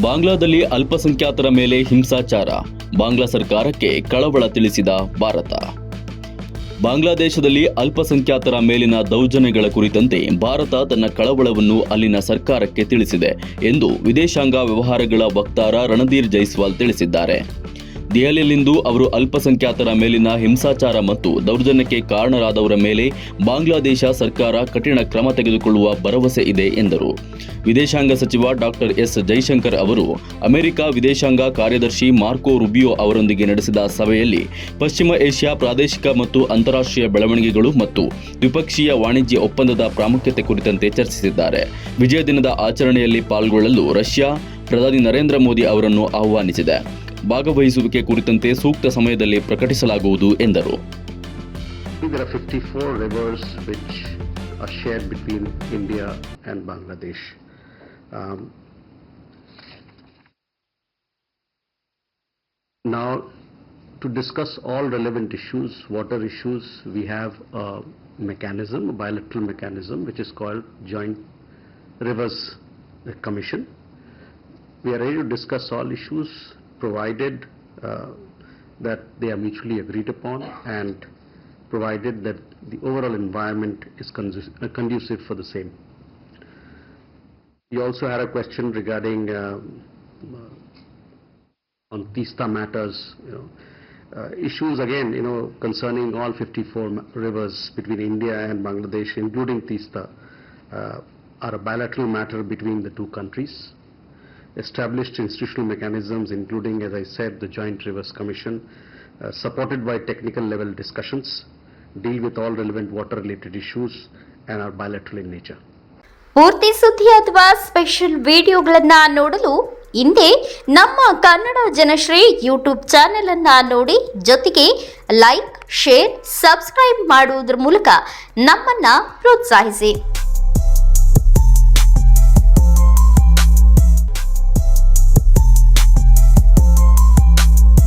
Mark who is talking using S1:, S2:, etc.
S1: ಬಾಂಗ್ಲಾದಲ್ಲಿ ಅಲ್ಪಸಂಖ್ಯಾತರ ಮೇಲೆ ಹಿಂಸಾಚಾರ. ಬಾಂಗ್ಲಾ ಸರ್ಕಾರಕ್ಕೆ ಕಳವಳ ತಿಳಿಸಿದ ಭಾರತ. ಬಾಂಗ್ಲಾದೇಶದಲ್ಲಿ ಅಲ್ಪಸಂಖ್ಯಾತರ ಮೇಲಿನ ದೌರ್ಜನ್ಯಗಳ ಕುರಿತಂತೆ ಭಾರತ ತನ್ನ ಕಳವಳವನ್ನು ಅಲ್ಲಿನ ಸರ್ಕಾರಕ್ಕೆ ತಿಳಿಸಿದೆ ಎಂದು ವಿದೇಶಾಂಗ ವ್ಯವಹಾರಗಳ ವಕ್ತಾರ ರಣಧೀರ್ ಜೈಸ್ವಾಲ್ ತಿಳಿಸಿದ್ದಾರೆ. ದೆಹಲಿಯಲ್ಲಿಂದು ಅವರು ಅಲ್ಪಸಂಖ್ಯಾತರ ಮೇಲಿನ ಹಿಂಸಾಚಾರ ಮತ್ತು ದೌರ್ಜನ್ಯಕ್ಕೆ ಕಾರಣರಾದವರ ಮೇಲೆ ಬಾಂಗ್ಲಾದೇಶ ಸರ್ಕಾರ ಕಠಿಣ ಕ್ರಮ ತೆಗೆದುಕೊಳ್ಳುವ ಭರವಸೆ ಇದೆ ಎಂದರು. ವಿದೇಶಾಂಗ ಸಚಿವ ಡಾಕ್ಟರ್ ಎಸ್ ಜೈಶಂಕರ್ ಅವರು ಅಮೆರಿಕ ವಿದೇಶಾಂಗ ಕಾರ್ಯದರ್ಶಿ ಮಾರ್ಕೋ ರುಬಿಯೋ ಅವರೊಂದಿಗೆ ನಡೆಸಿದ ಸಭೆಯಲ್ಲಿ ಪಶ್ಚಿಮ ಏಷ್ಯಾ ಪ್ರಾದೇಶಿಕ ಮತ್ತು ಅಂತಾರಾಷ್ಟ್ರೀಯ ಬೆಳವಣಿಗೆಗಳು ಮತ್ತು ದ್ವಿಪಕ್ಷೀಯ ವಾಣಿಜ್ಯ ಒಪ್ಪಂದದ ಪ್ರಾಮುಖ್ಯತೆ ಕುರಿತಂತೆ ಚರ್ಚಿಸಿದ್ದಾರೆ. ವಿಜಯ ದಿನದ ಆಚರಣೆಯಲ್ಲಿ ಪಾಲ್ಗೊಳ್ಳಲು ರಷ್ಯಾ ಪ್ರಧಾನಿ ನರೇಂದ್ರ ಮೋದಿ ಅವರನ್ನು ಆಹ್ವಾನಿಸಿದೆ. ಭಾಗವಹಿಸುವಿಕೆ ಕುರಿತಂತೆ ಸೂಕ್ತ ಸಮಯದಲ್ಲಿ ಪ್ರಕಟಿಸಲಾಗುವುದು ಎಂದರು
S2: There 54 rivers which are shared between India and Bangladesh. Um, now, to discuss all relevant issues, water issues, we have a mechanism, a bilateral mechanism, which is called Joint Rivers Commission. We are ready to discuss all issues provided uh, that they are mutually agreed upon and provided that the overall environment is uh, conducive for the same. You also had a question regarding um, uh, on Tista matters, you know. Uh, Issues again, you know, concerning all 54 ma- rivers between India and Bangladesh, including Tista, uh, are a bilateral matter between the two countries established institutional mechanisms, including, as I said, the Joint Rivers Commission, uh, supported by technical level discussions, deal with all relevant water-related issues and are bilateral in nature.
S3: ಪೂರ್ತಿ ಸುದ್ದಿ ಅಥವಾ special ವಿಡಿಯೋಗಳನ್ನ ನೋಡಲು ಹಿಂದೆ ನಮ್ಮ Kannada Janashree YouTube channel ಅನ್ನ ನೋಡಿ ಜೊತೆಗೆ ಲೈಕ್ ಶೇರ್ ಸಬ್ಸ್ಕ್ರೈಬ್ ಮಾಡುವುದರ ಮೂಲಕ ನಮ್ಮನ್ನ ಪ್ರೋತ್ಸಾಹಿಸಿ